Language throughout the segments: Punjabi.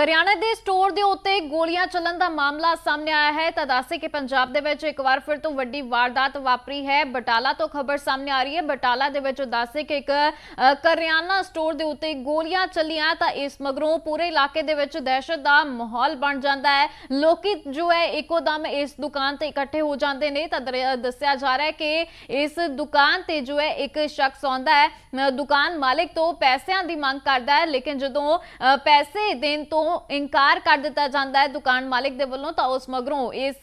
ਕਰਿਆਨੇ ਦੇ ਸਟੋਰ ਦੇ ਉੱਤੇ ਗੋਲੀਆਂ ਚੱਲਣ ਦਾ ਮਾਮਲਾ ਸਾਹਮਣੇ ਆਇਆ ਹੈ। ਤਾਂ ਦੱਸੇ ਕਿ ਪੰਜਾਬ ਦੇ ਵਿੱਚ ਇੱਕ ਵਾਰ ਫਿਰ ਤੋਂ ਵੱਡੀ ਵਾਰਦਾਤ ਵਾਪਰੀ ਹੈ। ਬਟਾਲਾ ਤੋਂ ਖਬਰ ਸਾਹਮਣੇ ਆ ਰਹੀ ਹੈ। ਬਟਾਲਾ ਦੇ ਵਿੱਚ ਦੱਸੇ ਕਿ ਇੱਕ ਕਰਿਆਨਾ ਸਟੋਰ ਦੇ ਉੱਤੇ ਗੋਲੀਆਂ ਚੱਲੀਆਂ ਤਾਂ ਇਸ ਮਗਰੋਂ ਪੂਰੇ ਇਲਾਕੇ ਦੇ ਵਿੱਚ ਦਹਿਸ਼ਤ ਦਾ ਮਾਹੌਲ ਬਣ ਜਾਂਦਾ ਹੈ। ਲੋਕੀ ਜੋ ਹੈ ਇੱਕੋ ਦਮ ਇਸ ਦੁਕਾਨ ਤੇ ਇਕੱਠੇ ਹੋ ਜਾਂਦੇ ਨੇ। ਤਾਂ ਦਰ- ਦੱਸਿਆ ਜਾ ਰਿਹਾ ਹੈ ਕਿ ਇਸ ਦੁਕਾਨ ਤੇ ਜੋ ਹੈ ਇੱਕ ਸ਼ਖਸ ਆਉਂਦਾ ਹੈ। ਦੁਕਾਨ ਮਾਲਕ ਤੋਂ ਪੈਸਿਆਂ ਦੀ ਮੰਗ ਕਰਦਾ ਹੈ। ਲੇਕਿਨ ਜਦੋਂ ਪੈਸੇ ਦੇਣ ਤੋਂ ਇਨਕਾਰ ਕਰ ਦਿੱਤਾ ਜਾਂਦਾ ਹੈ ਦੁਕਾਨ ਮਾਲਕ ਦੇ ਵੱਲੋਂ, ਤਾਂ ਉਸ ਮਗਰੋਂ ਇਸ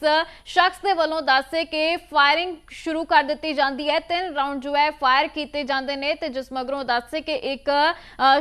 ਸ਼ਖਸ ਦੇ ਵੱਲੋਂ ਦੱਸੇ ਕਿ ਫਾਇਰਿੰਗ ਸ਼ੁਰੂ ਕਰ ਦਿੱਤੀ ਜਾਂਦੀ ਹੈ। ਤਿੰਨ ਰਾਉਂਡ ਜੋ ਹੈ ਫਾਇਰ ਕੀਤੇ ਜਾਂਦੇ ਨੇ ਤੇ ਜਿਸ ਮਗਰੋਂ ਦੱਸੇ ਕਿ ਇੱਕ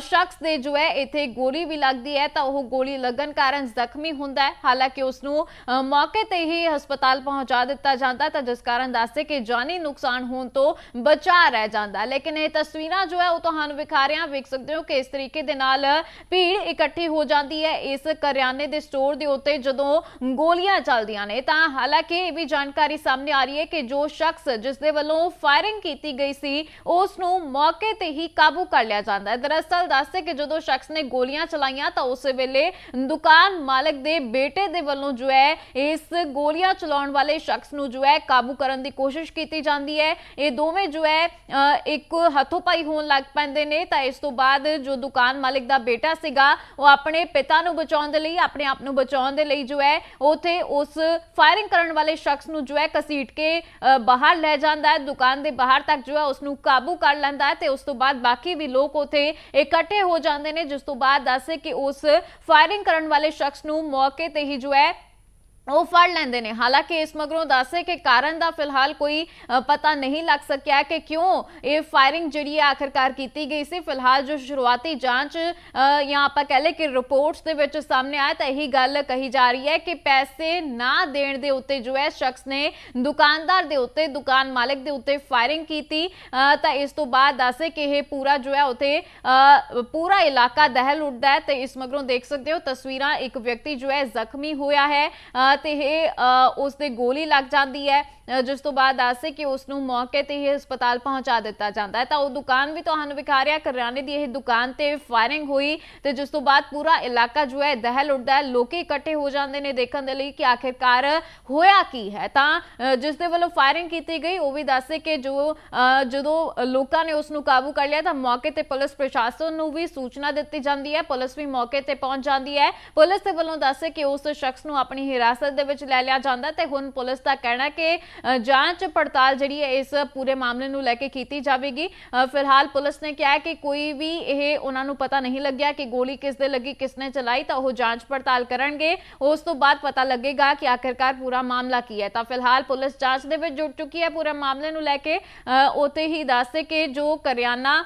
ਸ਼ਖਸ ਦੇ ਜੋ ਹੈ ਇੱਥੇ ਗੋਲੀ ਵੀ ਲੱਗਦੀ ਹੈ, ਤਾਂ ਉਹ ਗੋਲੀ ਲੱਗਣ ਕਾਰਨ ਜ਼ਖਮੀ ਹੁੰਦਾ ਹੈ। ਹਾਲਾਂਕਿ ਉਸ ਨੂੰ ਮੌਕੇ ਤੇ ਹੀ ਹਸਪਤਾਲ ਪਹੁੰਚਾ ਦਿੱਤਾ ਜਾਂਦਾ ਤਾਂ ਜਿਸ ਕਾਰਨ ਦੱਸੇ ਕਿ ਜਾਨੀ ਨੁਕਸਾਨ ਹੋਣ ਤੋਂ ਬਚਾ ਰਹਿ ਜਾਂਦਾ ਲੇਕਿਨ ਇਹ ਤਸਵੀਰਾਂ ਜੋ ਹੈ ਉਹ ਤੁਹਾਨੂੰ ਵਿਖਾ ਰਹੇ ਹਾਂ। ਵੇਖ ਸਕਦੇ ਹੋ ਕਿ ਇਸ ਤਰੀਕੇ ਦੇ ਨਾਲ ਭੀੜ ਇਕੱਠੀ ਹੋ ਜਾਂਦੀ ਹੈ। ਇਸ ਕਰਿਆਨੇ ਦੇ ਸਟੋਰ ਦੇ ਉੱਤੇ ਜਦੋਂ ਗੋਲੀਆਂ ਚੱਲਦੀਆਂ ਨੇ ਤਾਂ ਹਾਲਾਂਕਿ ਇਹ ਵੀ ਜਾਣਕਾਰੀ ਸਾਹਮਣੇ ਆ ਰਹੀ ਹੈ ਕਿ ਜੋ ਸ਼ਖਸ ਜਿਸ ਦੇ ਵੱਲੋਂ ਫਾਇਰਿੰਗ ਕੀਤੀ ਗਈ ਸੀ ਉਸ ਨੂੰ ਮੌਕੇ ਤੇ ਹੀ ਕਾਬੂ ਕਰ ਲਿਆ ਜਾਂਦਾ ਹੈ। ਦਰਅਸਲ ਦੱਸਦੇ ਕਿ ਜਦੋਂ ਸ਼ਖਸ ਨੇ ਗੋਲੀਆਂ ਚਲਾਈਆਂ ਤਾਂ ਉਸ ਵੇਲੇ ਦੁਕਾਨ ਮਾਲਕ ਦੇ ਬੇਟੇ ਦੇ ਵੱਲੋਂ ਜੋ ਹੈ ਇਸ ਗੋਲੀਆਂ ਚਲਾਉਣ ਵਾਲੇ ਸ਼ਖਸ ਨੂੰ ਜੋ ਹੈ ਕਾਬੂ ਕਰਨ ਦੀ ਕੋਸ਼ਿਸ਼ ਕੀਤੀ ਜਾਂਦੀ ਹੈ। ਇਹ ਦੋਵੇਂ ਜੋ ਹੈ ਅ, ਇੱਕ ਹੱਥੋਂ-ਪਾਈ ਹੋਣ ਲੱਗ ਪੈਂਦੇ ਨੇ। ਤਾਂ ਇਸ ਤੋਂ ਬਾਅਦ ਜੋ ਦੁਕਾਨ ਮਾਲਕ ਦਾ ਬੇਟਾ ਸੀਗਾ ਉਹ ਆਪਣੇ ਪਿਤਾ ਨੂੰ ਬਚਾਉਣ ਦੇ ਲਈ ਆਪਣੇ ਆਪ ਨੂੰ ਬਚਾਉਣ ਦੇ ਲਈ ਜੋ ਹੈ ਉਥੇ ਉਸ ਫਾਇਰਿੰਗ ਕਰਨ ਵਾਲੇ ਸ਼ਖਸ ਨੂੰ ਜੋ ਹੈ ਕਸੀਟ ਕੇ ਅ, ਬਾਹਰ ਲੈ ਜਾਂਦਾ ਹੈ। ਦੁਕਾਨ ਦੇ ਬਾਹਰ ਤੱਕ ਜੋ ਹੈ ਉਸ ਨੂੰ ਕਾਬੂ ਕਰ ਲੈਂਦਾ ਹੈ ਤੇ ਉਸ ਤੋਂ ਬਾਅਦ ਬਾਕੀ ਵੀ ਲੋਕ ਉਥੇ ਇਕੱਠੇ ਹੋ ਜਾਂਦੇ ਨੇ ਜਿਸ ਤੋਂ ਬਾਅਦ ਦੱਸੇ ਕਿ ਉਸ ਫਾਇਰਿੰਗ ਕਰਨ ਵਾਲੇ ਸ਼ਖਸ ਨੂੰ ਮੌਕੇ ਤੇ ਹੀ ਜੋ ਹੈ ਉਹ ਫੜ ਲੈਂਦੇ ਨੇ। ਹਾਲਾਂਕਿ ਇਸ ਮਗਰੋਂ ਦੱਸੇ ਕਿ ਕਾਰਨ ਦਾ ਫਿਲਹਾਲ ਕੋਈ ਅ, ਪਤਾ ਨਹੀਂ ਲੱਗ ਸਕਿਆ ਕਿ ਕਿਉਂ ਇਹ ਫਾਇਰਿੰਗ ਜਿਹੜੀ ਹੈ ਆਖਰਕਾਰ ਕੀਤੀ ਗਈ ਸੀ। ਫਿਲਹਾਲ ਜੋ ਸ਼ੁਰੂਆਤੀ ਜਾਂਚ ਅ, ਜਾਂ ਆਪਾਂ ਕਹ ਲਏ ਕਿ ਰਿਪੋਰਟਸ ਦੇ ਵਿੱਚ ਸਾਹਮਣੇ ਆਇਆ ਤਾਂ ਇਹੀ ਗੱਲ ਕਹੀ ਜਾ ਰਹੀ ਹੈ ਕਿ ਪੈਸੇ ਨਾ ਦੇਣ ਦੇ ਉੱਤੇ ਜੋ ਹੈ ਸ਼ਖਸ ਨੇ ਦੁਕਾਨਦਾਰ ਦੇ ਉੱਤੇ ਦੁਕਾਨ ਮਾਲਕ ਦੇ ਉੱਤੇ ਫਾਇਰਿੰਗ ਕੀਤੀ। ਅ, ਤਾਂ ਇਸ ਤੋਂ ਬਾਅਦ ਦੱਸੇ ਕਿ ਇਹ ਪੂਰਾ ਜੋ ਹੈ ਉਤੇ ਪੂਰਾ ਇਲਾਕਾ ਦਹਿਲ ਉੱਠਦਾ ਹੈ। ਤੇ ਇਸ ਮਗਰੋਂ ਦੇਖ ਸਕਦੇ ਹੋ ਤਸਵੀਰਾਂ ਇੱਕ ਵਿਅਕਤੀ ਜੋ ਹੈ ਜ਼ਖਮੀ ਹੋਇਆ ਹੈ। ਅ, ਤੇ ਇਹ ਅ, ਉਸ ਦੇ ਗੋਲੀ ਲੱਗ ਜਾਂਦੀ ਹੈ ਜਿਸ ਤੋਂ ਬਾਅਦ ਦੱਸੇ ਕਿ ਉਸ ਨੂੰ ਮੌਕੇ ਤੇ ਹੀ ਹਸਪਤਾਲ ਪਹੁੰਚਾ ਦਿੱਤਾ ਜਾਂਦਾ ਹੈ। ਤਾਂ ਉਹ ਦੁਕਾਨ ਵੀ ਤੁਹਾਨੂੰ ਵਿਖਾ ਰਿਹਾ ਕਰਿਆਨੇ ਦੀ ਇਹ ਦੁਕਾਨ ਤੇ ਫਾਇਰਿੰਗ ਹੋਈ ਤੇ ਜਿਸ ਤੋਂ ਬਾਅਦ ਪੂਰਾ ਇਲਾਕਾ ਜੋ ਹੈ ਦਹਿਲ ਉੱਠਦਾ ਹੈ ਲੋਕੀ ਇਕੱਠੇ ਹੋ ਜਾਂਦੇ ਨੇ ਦੇਖਣ ਦੇ ਲਈ ਕਿ ਆਖਿਰਕਾਰ ਹੋਇਆ ਕੀ ਹੈ। ਤਾਂ ਅ, ਜਿਸ ਦੇ ਵੱਲੋਂ ਫਾਇਰਿੰਗ ਕੀਤੀ ਗਈ ਉਹ ਵੀ ਦੱਸੇ ਕਿ ਜੋ ਅ, ਜਦੋਂ ਲੋਕਾਂ ਨੇ ਉਸ ਨੂੰ ਕਾਬੂ ਕਰ ਲਿਆ ਤਾਂ ਮੌਕੇ ਤੇ ਪੁਲਿਸ ਪ੍ਰਸ਼ਾਸਨ ਨੂੰ ਵੀ ਸੂਚਨਾ ਦਿੱਤੀ ਜਾਂਦੀ ਹੈ। ਪੁਲਿਸ ਵੀ ਮੌਕੇ ਤੇ ਪਹੁੰਚ ਜਾਂਦੀ ਹੈ। ਪੁਲਿਸ ਦੇ ਵੱਲੋਂ ਦੱਸੇ ਕਿ ਉਸ ਸ਼ਖਸ ਨੂੰ ਆਪਣੀ ਹਿਰਾਸਤ ਦੇ ਵਿੱਚ ਲੈ ਲਿਆ ਜਾਂਦਾ ਤੇ ਹੁਣ ਪੁਲਿਸ ਦਾ ਕਹਿਣਾ ਕਿ ਜਾਂਚ ਪੜਤਾਲ ਜਿਹੜੀ ਹੈ ਇਸ ਪੂਰੇ ਮਾਮਲੇ ਨੂੰ ਲੈ ਕੇ ਕੀਤੀ ਜਾਵੇਗੀ। ਫਿਲਹਾਲ ਪੁਲਿਸ ਨੇ ਕਿਹਾ ਕਿ ਕੋਈ ਵੀ ਇਹ ਉਹਨਾਂ ਨੂੰ ਪਤਾ ਨਹੀਂ ਲੱਗਿਆ ਕਿ ਗੋਲੀ ਕਿਸ ਦੇ ਲੱਗੀ ਕਿਸ ਨੇ ਚਲਾਈ ਤਾਂ ਉਹ ਜਾਂਚ ਪੜਤਾਲ ਕਰਨਗੇ। ਉਸ ਤੋਂ ਬਾਅਦ ਪਤਾ ਲੱਗੇਗਾ ਕਿ ਆਖਿਰਕਾਰ ਪੂਰਾ ਮਾਮਲਾ ਕੀ ਹੈ। ਤਾਂ ਫਿਲਹਾਲ ਪੁਲਿਸ ਜਾਂਚ ਦੇ ਵਿੱਚ ਜੁਟ ਚੁੱਕੀ ਹੈ ਪੂਰੇ ਮਾਮਲੇ ਨੂੰ ਲੈ ਕੇ। ਅ, ਉਤੇ ਹੀ ਦੱਸਦੇ ਕਿ ਜੋ ਕਰਿਆਨਾ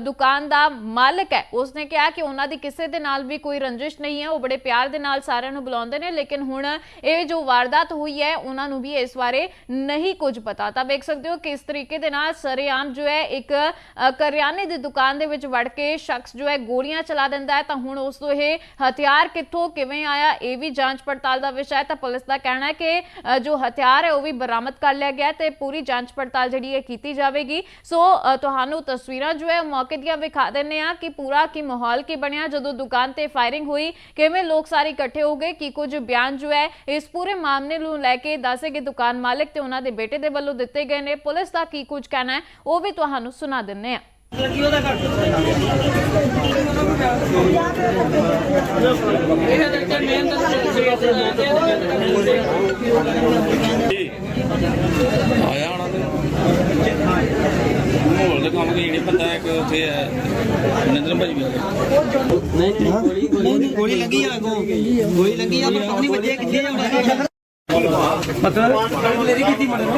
ਦੁਕਾਨ ਦਾ ਮਾਲਕ ਹੈ। ਉਸਨੇ ਕਿਹਾ ਕਿ ਉਹਨਾਂ ਦੀ ਕਿਸੇ ਦੇ ਨਾਲ ਵੀ ਕੋਈ ਰੰਜਿਸ਼ ਨਹੀਂ ਹੈ। ਉਹ ਬੜੇ ਪਿਆਰ ਦੇ ਨਾਲ ਸਾਰਿਆਂ ਨੂੰ ਬੁਲਾਉਂਦੇ ਨੇ, ਲੇਕਿਨ ਹੁਣ ਇਹ ਜੋ ਵਾਰਦਾਤ ਹੋਈ ਹੈ, ਉਹਨਾਂ ਨੂੰ ਵੀ ਇਸ ਬਾਰੇ ਨਹੀਂ ਕੁਝ ਪਤਾ। ਤਾਂ ਵੇਖ ਸਕਦੇ ਹੋ ਕਿ ਤਰੀਕੇ ਦੇ ਨਾਲ ਸਰੇਆਮ ਜੋ ਹੈ, ਇੱਕ ਕਰਿਆਨੇ ਦੀ ਦੁਕਾਨ ਦੇ ਵਿੱਚ ਵੜ ਕੇ ਸ਼ਖਸ ਜੋ ਹੈ, ਗੋਲੀਆਂ ਚਲਾ ਦਿੰਦਾ ਹੈ। ਤਾਂ ਹੁਣ ਉਸ ਤੋਂ ਇਹ ਹਥਿਆਰ ਕਿੱਥੋਂ, ਕਿਵੇਂ ਆਇਆ, ਇਹ ਵੀ ਜਾਂਚ ਪੜਤਾਲ ਦਾ ਵਿਸ਼ਾ ਹੈ। ਤਾਂ ਪੁਲਿਸ ਦਾ ਕਹਿਣਾ ਹੈ ਕਿ ਜੋ ਹਥਿਆਰ ਹੈ, ਉਹ ਵੀ ਬਰਾਮਦ ਕਰ ਲਿਆ ਗਿਆ ਤੇ ਪੂਰੀ ਜਾਂਚ ਪੜਤਾਲ ਜਿਹੜੀ ਹੈ, ਕੀਤੀ ਜਾਵੇਗੀ। ਸੋ ਤੁਹਾਨੂੰ ਤਸਵੀਰ ਜੋ ਹੈ ਮੌਕੇ ਦੀਆਂ ਵਿਖਾ ਦਿੰਨੇ ਆ ਕਿ ਪੂਰਾ ਕੀ ਮਾਹੌਲ ਕੀ ਬਣਿਆ, ਜਦੋਂ ਦੁਕਾਨ ਤੇ ਫਾਇਰਿੰਗ ਹੋਈ, ਕਿਵੇਂ ਲੋਕ ਸਾਰੇ ਇਕੱਠੇ ਹੋ ਗਏ, ਕੀ ਕੁਝ ਬਿਆਨ ਜੋ ਹੈ ਇਸ ਪੂਰੇ ਮਾਮਲੇ ਨੂੰ ਲੈ ਕੇ ਦੱਸੇ ਕਿ ਦੁਕਾਨ ਮਾਲਕ ਤੇ ਉਹਨਾਂ ਦੇ ਬੇਟੇ ਦੇ ਵੱਲੋਂ ਦਿੱਤੇ ਗਏ ਨੇ। ਪੁਲਿਸ ਦਾ ਕੀ ਕੁਝ ਕਹਿਣਾ ਹੈ, ਉਹ ਵੀ ਤੁਹਾਨੂੰ ਸੁਣਾ ਦਿੰਨੇ ਆ ਆਇਆ ਹੋਣਾ ਤੇ ਮਾਹੌਲ ਦੇ ਕੰਮ ਕੀ ਨਹੀਂ ਪਤਾ ਇੱਕ ਉੱਥੇ ਹੈ ਨਿੰਦਰ ਭਾਜੀ ਵੀ ਗੋਲੀ ਗੋਲੀ ਲੱਗੀ ਆ ਅੱਗੋਂ। ਗੋਲੀ ਲੱਗੀ ਆ ਪਰ ਪਤਾ ਨਹੀਂ ਵੱਜਿਆ ਕਿੱਥੇ ਜਾਣਾ ਮਤਲਬ ਮੇਰੀ ਕੀਤੀ ਮਤਲਬ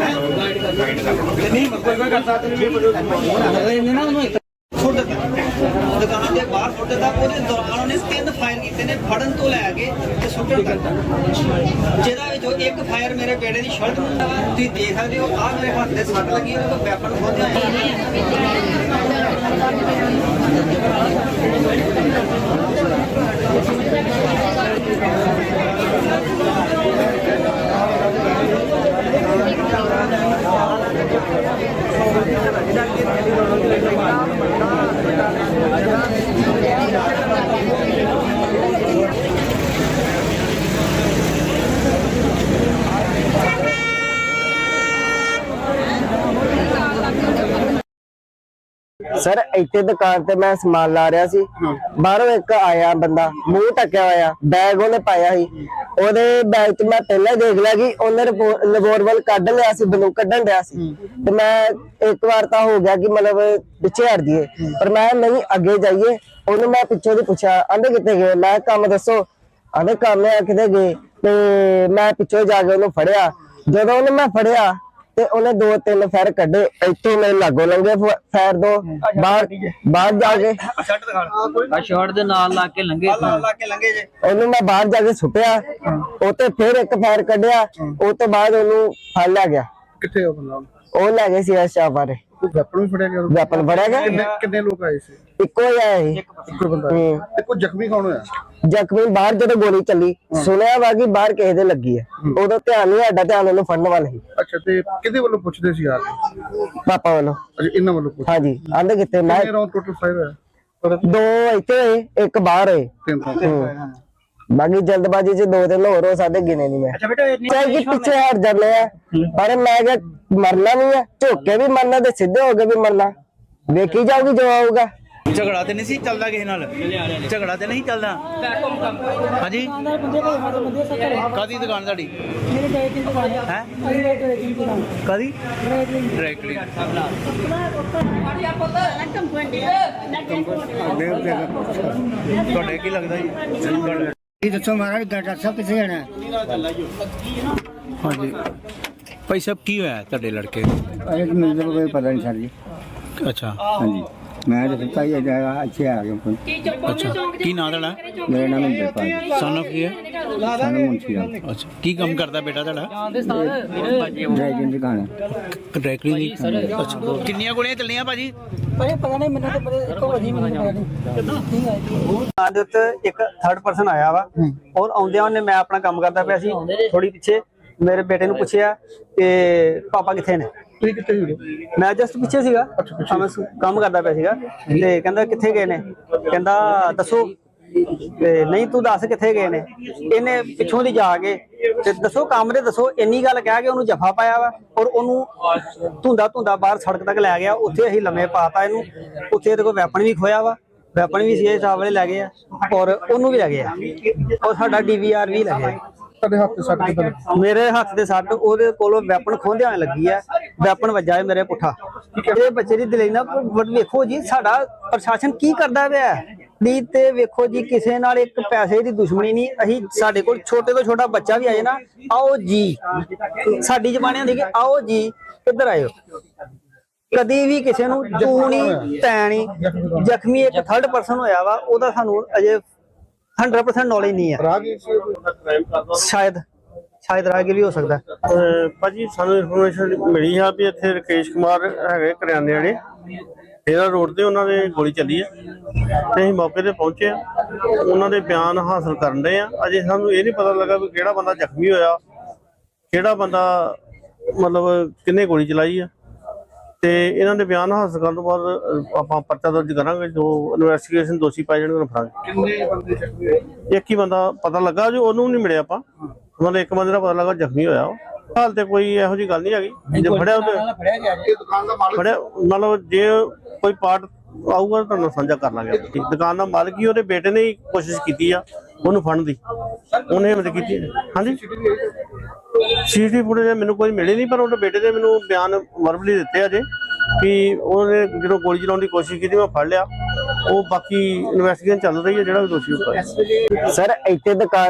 ਨਹੀਂ ਕੋਈ ਕੋਈ ਕਰਤਾ ਤੇ ਨਹੀਂ। ਮਤਲਬ ਇਹਨੇ ਨਾ ਉਹਨੂੰ ਦਿੱਤਾ ਦੁਕਾਨਾਂ ਦੇ ਬਾਹਰ ਫੋਟੋ ਦਾ ਉਹਦੇ ਦੌਰਾਨ ਉਹਨੇ ਤਿੰਨ ਫਾਇਰ ਕੀਤੇ ਨੇ ਫੜਨ ਤੋਂ ਲੈ ਕੇ ਤੇ ਸੁੱਟਣ ਤੱਕ। ਜਿਹਦਾ ਵਿੱਚੋਂ ਇੱਕ ਫਾਇਰ ਮੇਰੇ ਬੇੜੇ ਦੀ ਸ਼ਰਟ ਨੂੰ ਤੁਸੀਂ ਦੇਖ ਸਕਦੇ ਹੋ, ਆਹ ਮੇਰੇ ਹੱਥ ਦੇ ਸੱਟ ਲੱਗੀ ਉਹਨੇ ਤੋਂ ਵੈਪਨ ਖੋਦਿਆ ਹੈ ਸਰ ਇੱਥੇ ਦੁਕਾਨ ਤੇ ਮੈਂ ਸਮਾਨ ਲਾ ਰਿਹਾ ਸੀ। ਬਾਹਰੋਂ ਇੱਕ ਆਇਆ ਬੰਦਾ ਮੂੰਹ ਟੱਕਿਆ ਹੋਇਆ ਬੈਗ ਉਹਨੇ ਪਾਇਆ ਸੀ। ਉਹਦੇ ਬੈਗ 'ਚ ਮੈਂ ਪਹਿਲਾਂ ਦੇਖ ਲਿਆ ਕਿ ਉਹਨੇ ਰਿਵੋਲਵਰ ਕੱਢ ਲਿਆ ਸੀ ਬੰਦੂਕ ਕੱਢਣ ਡਿਆ ਸੀ। ਤੇ ਮੈਂ ਇੱਕ ਵਾਰ ਤਾਂ ਹੋ ਗਿਆ ਕਿ ਮਤਲਬ ਪਿੱਛੇ ਹਟ ਜੀਏ ਪਰ ਮੈਂ ਨਹੀਂ ਅੱਗੇ ਜਾਈਏ। ਉਹਨੂੰ ਮੈਂ ਪਿੱਛੋਂ ਦੀ ਪੁੱਛਿਆ ਆਂਦੇ ਕਿੱਥੇ ਗਏ? ਮੈਂ ਕੰਮ ਦੱਸੋ। ਆਂਦੇ ਕੰਮ ਆ ਕਿਤੇ ਗਏ? ਤੇ ਮੈਂ ਪਿੱਛੋਂ ਜਾ ਕੇ ਉਹਨੂੰ ਫੜਿਆ। ਜਦੋਂ ਉਹਨੇ ਮੈਂ ਫੜਿਆ ਤੇ ਉਹਨੇ ਦੋ ਤਿੰਨ ਫੈਰ ਕੱਢੇ ਇੱਥੋਂ ਮੇਰੇ ਲਾਗੋਂ ਲੰਗੇ ਫੈਰ ਦੋ ਬਾਹਰ ਬਾਹਰ ਜਾ ਕੇ। ਆ ਸ਼ਾਰਟ ਦੇ ਨਾਲ ਲਾ ਕੇ ਲੰਗੇ ਲਾ ਕੇ ਲੰਗੇ ਜੇ। ਉਹਨੂੰ ਮੈਂ ਬਾਹਰ ਜਾ ਕੇ ਸੁੱਟਿਆ ਉਹ ਤੇ ਫਿਰ ਇੱਕ ਫੈਰ ਕੱਢਿਆ ਉਹ ਤੋਂ ਬਾਅਦ ਉਹਨੂੰ ਫੜ ਲਿਆ ਗਿਆ। ਕਿੱਥੇ ਉਹ ਬੰਦਾ? ਉਹ ਲੈ ਗਏ ਸੀ ਅਸ਼ਾ ਬਾਰੇ। ਕੋਈ ਵੈਪਨ ਵੀ ਫੜਿਆ ਗਿਆ ਉਹਦਾ? ਵੈਪਨ ਫੜਿਆ ਗਿਆ? ਕਿੰਨੇ ਕਿੰਨੇ ਲੋਕ ਆਏ ਸੀ? ਇੱਕੋ ਹੀ ਆਇਆ ਸੀ। ਇੱਕੋ ਬੰਦਾ। ਹੂੰ। ਤੇ ਕੋਈ ਜ਼ਖਮੀ ਕੌਣ ਹੋਇਆ? ਜ਼ਖਮੀ ਬਾਹਰ ਜਦੋਂ ਗੋਲੀ ਚੱਲੀ ਸੁਣਿਆ ਵਾ ਕਿ ਬਾਹਰ ਕਿਸੇ ਦੇ ਲੱਗੀ ਹੈ। ਉਦੋਂ ਧਿਆਨ ਨਹੀਂ ਸਾਡਾ ਧਿਆਨ ਉਹਨੂੰ ਫੜਨ ਵੱਲ ਸੀ। ਅੱਛਾ ਤੇ ਕਿਹਦੇ ਵੱਲੋਂ ਪੁੱਛਦੇ ਸੀ ਯਾਰ ਪਾਪਾ ਵੱਲੋਂ। ਅੱਛਾ ਇਹਨਾਂ ਵੱਲੋਂ ਪੁੱਛ ਹਾਂਜੀ ਆਂਦੇ ਕਿੱਥੇ? ਮੈਂ ਕਿੰਨੇ ਰਾਉਂਡ ਟੋਟਲ ਫਾਇਰ ਹੋਇਆ? ਦੋ ਇੱਥੇ ਹੋਏ, ਇੱਕ ਬਾਹਰ ਹੋਏ। ਤਿੰਨ ਤਾਂ ਹੂੰ। ਬਾਕੀ ਜਲਦਬਾਜ਼ੀ ਚ ਦੋ ਤਿੰਨ ਹੋਰ ਹੋ ਸਕਦੇ ਗਿਣੇ ਨਹੀਂ ਮੈਂ। ਅੱਛਾ ਬੇਟਾ ਇੰਨੀ ਚਾਹੇ ਕਿ ਪਿੱਛੇ ਹਟ ਜਾਂਦੇ ਆ। ਪਰ ਮੈਂ ਕਿਹਾ ਮਰਨਾ ਨਹੀਂ ਹੈ ਝੋਕੇ ਵੀ ਮਰਨਾ ਤੇ ਸਿੱਧੇ ਹੋ ਕੇ ਵੀ ਮਰਨਾ। ਵੇਖੀ ਜਾਊਗੀ ਜੋ ਆਊਗਾ। ਝਗੜਾ ਤੇ ਨਹੀਂ ਸੀ ਚੱਲਦਾ ਕਿਸੇ ਨਾਲ? ਝਗੜਾ ਤੇ ਨਹੀਂ ਚੱਲਦਾ? ਹਾਂਜੀ? ਕਾਦੀ ਦੁਕਾਨ ਤੁਹਾਡੀ? ਹੈ? ਕਾਦੀ? ਡਾਇਰੈਕਟਲੀ ਤੁਹਾਡੇ ਕੀ ਲੱਗਦਾ ਜੀ? ਇਹ ਦੱਸੋ ਮਹਾਰਾਜ ਡਾਕਟਰ ਸਾਹਿਬ ਕਿੱਥੇ ਜਾਣਾ? ਹਾਂਜੀ। ਭਾਈ ਸਾਹਿਬ ਕੀ ਹੋਇਆ ਤੁਹਾਡੇ ਲੜਕੇ ਇਹ ਮੈਨੂੰ ਕੋਈ ਪਤਾ ਨਹੀਂ ਸਰ ਜੀ। ਅੱਛਾ। ਹਾਂਜੀ। ਮੈਂ ਤਾਂ ਸੁੱਤਾ ਹੀ ਜਾਇਆ ਇੱਥੇ ਆ ਗਿਆ ਕੋਈ। ਅੱਛਾ ਕੀ ਨਾਂ ਤੁਹਾਡਾ? ਮੇਰਾ ਨਾਮ ਇੰਦਰਪਾਲ। ਸਨ ਆਫ ਕੀ ਹੈ? ਸਾਨੂੰ ਮੁੰਸ਼ੀ ਅੱਛਾ ਕੀ ਕੰਮ ਕਰਦਾ ਬੇਟਾ ਤੁਹਾਡਾ? ਡਰਾਈਵਿੰਗ ਦੀ ਦੁਕਾਨ ਹੈ। ਡਾਇਰੈਕਟਲੀ ਦੀ ਅੱਛਾ ਕਿੰਨੀਆਂ ਗੋਲੀਆਂ ਚੱਲੀਆਂ ਭਾਜੀ? ਦੁਕਾਨ ਦੇ ਉੱਤੇ ਇੱਕ ਥਰਡ ਪਰਸਨ ਆਇਆ ਵਾ। ਔਰ ਆਉਂਦਿਆਂ ਉਹਨੇ ਮੈਂ ਆਪਣਾ ਕੰਮ ਕਰਦਾ ਪਿਆ ਸੀ। ਥੋੜੀ ਪਿੱਛੇ ਮੇਰੇ ਬੇਟੇ ਨੂੰ ਪੁੱਛਿਆ ਕਿ ਪਾਪਾ ਕਿੱਥੇ ਨੇ? ਤੁਸੀਂ ਕਿੱਥੇ ਸੀ ਮੈਂ ਜਸਟ ਪਿੱਛੇ ਸੀਗਾ। ਹਾਂ, ਮੈਂ ਸ- ਕੰਮ ਕਰਦਾ ਪਿਆ ਸੀਗਾ। ਤੇ ਕਹਿੰਦਾ ਕਿੱਥੇ ਗਏ ਨੇ? ਕਹਿੰਦਾ ਦੱਸੋ। ਤੇ ਨਹੀਂ ਤੂੰ ਦੱਸ ਕਿੱਥੇ ਗਏ ਨੇ? ਇਹਨੇ ਪਿੱਛੋਂ ਦੀ ਜਾ ਕੇ ਤੇ ਦੱਸੋ ਕੰਮ ਦੇ ਦੱਸੋ ਇੰਨੀ ਗੱਲ ਕਹਿ ਕੇ ਉਹਨੂੰ ਜਫਾ ਪਾਇਆ ਵਾ ਔਰ ਉਹਨੂੰ ਧੁੰਦਾ ਧੁੰਦਾ ਬਾਹਰ ਸੜਕ ਤੱਕ ਲੈ ਗਿਆ। ਉੱਥੇ ਅਸੀਂ ਲੰਮੇ ਪਾਤਾ ਇਹਨੂੰ। ਉੱਥੇ ਇਹਦੇ ਕੋਲ ਵੈਪਨ ਵੀ ਖੋਇਆ ਵਾ। ਵੈਪਨ ਵੀ ਸੀਏ ਸਾਹਿਬ ਵਾਲੇ ਲੈ ਗਏ ਆ। ਔਰ ਉਹਨੂੰ ਵੀ ਲੈ ਗਏ ਆ। ਔਰ ਸਾਡਾ ਡੀਵੀਆਰ ਵੀ ਲੈ ਗਏ ਤੁਹਾਡੇ ਹੱਥ ਤੇ ਸੱਟ ਕਿੱਦਾਂ? ਮੇਰੇ ਹੱਥ ਦੇ ਸੱਟ ਉਹਦੇ ਕੋਲੋਂ ਵੈਪਨ ਖੋਹਦਿਆਂ ਲੱਗੀ ਆ। ਵੈਪਨ ਵੱਜਾ ਹੈ ਮੇਰੇ ਪੁੱਠਾ। ਇਹ ਬੱਚੇ ਦੀ ਦਲੇਨਾ ਪਰ ਵੇਖੋ ਜੀ ਸਾਡਾ ਪ੍ਰਸ਼ਾਸਨ ਕੀ ਕਰਦਾ ਪਿਆ ਦੀ ਤੇ ਵੇਖੋ ਜੀ ਕਿਸੇ ਨਾਲ ਇੱਕ ਪੈਸੇ ਦੀ ਦੁਸ਼ਮਣੀ ਨਹੀਂ ਅਸੀਂ ਸਾਡੇ ਕੋਲ ਛੋਟੇ ਤੋਂ ਛੋਟਾ ਬੱਚਾ ਵੀ ਆਏ ਨਾ ਆਓ ਜੀ। ਸਾਡੀ ਜ਼ਬਾਨੇ ਹੁੰਦੀ ਕਿ ਆਓ ਜੀ ਇੱਧਰ ਆਇਓ ਕਦੀ ਵੀ ਕਿਸੇ ਨੂੰ ਤੂੰ ਨਹੀਂ ਤੈਂ ਨਹੀਂ ਜ਼ਖਮੀ ਇੱਕ ਥਰਡ ਪਰਸਨ ਹੋਇਆ ਵਾ ਉਹਦਾ ਸਾਨੂੰ ਅਜੇ 100% ਨੌਲੇਜ ਨਹੀਂ ਹੈ ਰਾਹਗੀਰ ਸੀ ਕੋਈ? ਸ਼ਾਇਦ ਸ਼ਾਇਦ ਰਾਹਗੀਰ ਵੀ ਹੋ ਸਕਦਾ ਭਾਜੀ ਸਾਨੂੰ ਇਨਫੋਰਮੇਸ਼ਨ ਮਿਲੀ ਆ ਵੀ ਇੱਥੇ ਰਕੇਸ਼ ਕੁਮਾਰ ਹੈਗੇ ਕਰਿਆਨੇ ਵਾਲੇ ਇਹਦਾ ਰੋਡ ਤੇ ਉਹਨਾਂ ਦੇ ਗੋਲੀ ਚੱਲੀ ਆ ਤੇ ਅਸੀਂ ਮੌਕੇ ਤੇ ਪਹੁੰਚੇ ਆ ਉਹਨਾਂ ਦੇ ਬਿਆਨ ਹਾਸਲ ਕਰਨ ਦੇ ਆ ਅਜੇ ਸਾਨੂੰ ਇਹ ਨਹੀਂ ਪਤਾ ਲੱਗਾ ਵੀ ਕਿਹੜਾ ਬੰਦਾ ਜ਼ਖਮੀ ਹੋਇਆ ਕਿਹੜਾ ਬੰਦਾ ਮਤਲਬ ਕਿੰਨੇ ਗੋਲੀ ਚਲਾਈ ਆ ਤੇ ਇਹਨਾਂ ਦੇ ਬਿਆਨ ਹਾਸਲ ਕਰਨ ਤੋਂ ਬਾਅਦ ਆਪਾਂ ਪਰਚਾ ਦਰਜ ਕਰਾਂਗੇ ਜੋ ਇਨਵੈਸਟੀਗੇਸ਼ਨ ਦੋਸ਼ੀ ਪਾਏ ਜਾਣਗੇ ਉਹਨਾਂ ਨੂੰ ਫੜਾਂਗੇ। ਕਿੰਨੇ ਬੰਦੇ ਜ਼ਖਮੀ ਹੋਏ? ਇੱਕ ਹੀ ਬੰਦਾ ਪਤਾ ਲੱਗਾ ਜੋ ਉਹਨੂੰ ਨਹੀਂ ਮਿਲਿਆ ਆਪਾਂ। ਮਤਲਬ ਇੱਕ ਬੰਦੇ ਦਾ ਪਤਾ ਲੱਗਾ ਜ਼ਖਮੀ ਹੋਇਆ ਉਹ। ਹਾਲ ਤੇ ਕੋਈ ਇਹੋ ਜੀ ਗੱਲ ਨਹੀਂ ਹੈਗੀ। ਜੇ ਫੜਿਆ ਉਹਦੇ ਇਹ ਦੁਕਾਨ ਦਾ ਮਾਲਕ ਫੜਿਆ ਮਤਲਬ ਜੇ ਕੋਈ ਪਾਰਟ ਆਊਗਾ ਤਾਂ ਤੁਹਾਨੂੰ ਸਾਂਝਾ ਕਰ ਲਾਂਗੇ ਦੁਕਾਨ ਦਾ ਮਾਲਕ ਹੀ ਉਹਦੇ ਬੇਟੇ ਨੇ ਹੀ ਕੋਸ਼ਿਸ਼ ਕੀਤੀ ਆ ਉਹਨੂੰ ਫੜਨ ਦੀ। ਉਹਨੇ ਹਿੰਮਤ ਕੀਤੀ ਹਾਂਜੀ? ਸੀਸੀਟੀਵੀ ਫੁਟੇਜ ਮੈਨੂੰ ਕੋਈ ਮਿਲੀ ਨਹੀਂ, ਪਰ ਉਹਦੇ ਬੇਟੇ ਦੇ ਮੈਨੂੰ ਬਿਆਨ ਵਰਬਲੀ ਦਿੱਤੇ ਆ ਕਿ ਉਹਨੇ ਜਦੋਂ ਗੋਲੀ ਚਲਾਉਣ ਦੀ ਕੋਸ਼ਿਸ਼ ਕੀਤੀ, ਮੈਂ ਫੜ ਲਿਆ। ਉਹ ਬਾਕੀ ਇਨਵੈਸਟੀਗੇਸ਼ਨ ਚੱਲ ਰਹੀ ਹੈ ਜਿਹੜਾ ਵੀ ਦੋਸ਼ੀ ਉੱਪਰ ਸਰ ਇੱਥੇ ਦੁਕਾਨ